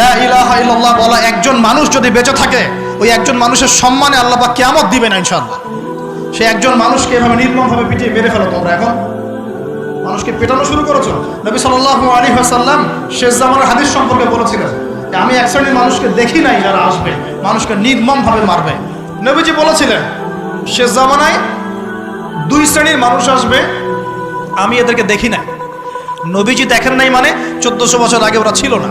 লা ইলাহা ইল্লাল্লাহ বলা একজন মানুষ যদি বেঁচে থাকে, ওই একজন মানুষের সম্মানে আল্লাহ পাক কিয়ামত দিবে না ইনশাআল্লাহ। সে একজন মানুষকে এভাবে নির্মমভাবে পিটিয়ে মেরে ফেলো তোমরা এখন। মানুষকে পেটানো শুরু করেছ। নবী সাল্লাল্লাহু আলাইহি ওয়াসাল্লাম শেষ জামানের হাদিস সম্পর্কে বলেছিলেন আমি এক শ্রেণির মানুষকে দেখি নাই যারা আসবে, মানুষকে নির্মমভাবে মারবে। নবীজি বলেছিলেন, শেষ জামানায় দুই শ্রেণির মানুষ আসবে, আমি এদেরকে দেখি নাই। নবীজি দেখেন নাই মানে চোদ্দশো বছর আগে ওরা ছিল না।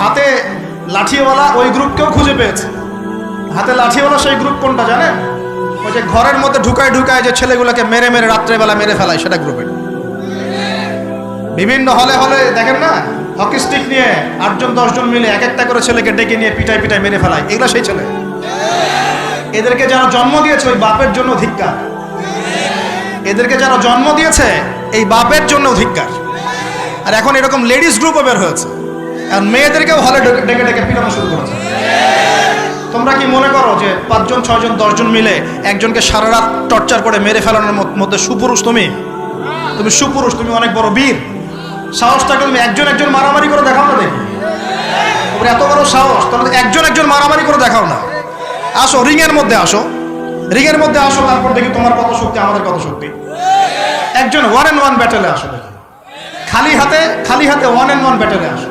হাতে লাঠিওয়ালা ওই গ্রুপকেও খুঁজে পেয়েছি। হাতে লাঠিওয়ালা সেই গ্রুপ কোনটা জানেন? ওই যে ঘরের মধ্যে ঢুকায় ঢুকায় যে ছেলেগুলোকে মেরে মেরে রাত্রেবেলা মেরে ফেলায় সেটা গ্রুপের বিভিন্ন হলে হলে দেখেন না, হকি স্টিক নিয়ে আটজন, দশজন মিলে এক একটা করে ছেলেকে ডেকে নিয়ে পিটায় পিটায় মেরে ফেলায়। এগুলো সেই ছেলে। এদেরকে যারা জন্ম দিয়েছে ওই বাপের জন্য ধিক্কার। এদেরকে যারা জন্ম দিয়েছে এই বাপের জন্য ধিক্কার। আর এখন এরকম লেডিস গ্রুপও বের হয়েছে। আর মেয়েদেরকেও হলে ডেকে ডেকে পিটানো শুরু করেছে। তোমরা কি মনে করো যে পাঁচজন, ছয়জন, দশজন মিলে একজনকে সারা রাত টর্চার করে মেরে ফেলানোর মধ্যে সুপুরুষ তুমি? তুমি সুপুরুষ, তুমি অনেক বড় বীর। সাহস থাকলে তুমি একজন একজন মারামারি করে দেখাও না দেখি? তোমার এত বড় সাহস, তাহলে একজন একজন মারামারি করে দেখাও না। আসো, রিংয়ের মধ্যে আসো। রিংয়ের মধ্যে আসো, তারপর দেখি তোমার কত শক্তি, আমাদের কত শক্তি। একজন ওয়ান এন্ড ওয়ান ব্যাটেলে আসো দেখি। খালি হাতে খালি হাতে ওয়ান এন্ড ওয়ান ব্যাটেলে আসো।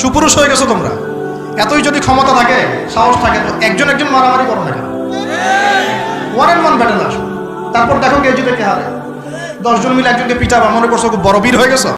সুপুরুষ হয়ে গেছো তোমরা। এতই যদি ক্ষমতা থাকে, সাহস থাকে, তো একজন একজন মারামারি করো না কেন? ওয়ান অ্যান্ড ওয়ান ব্যাটেল আসো। তারপর দেখো কে জিতে কে হারে। দশজন মিলে একজনকে পিটাবা, মনে করছ বড় বীর হয়ে গেছো?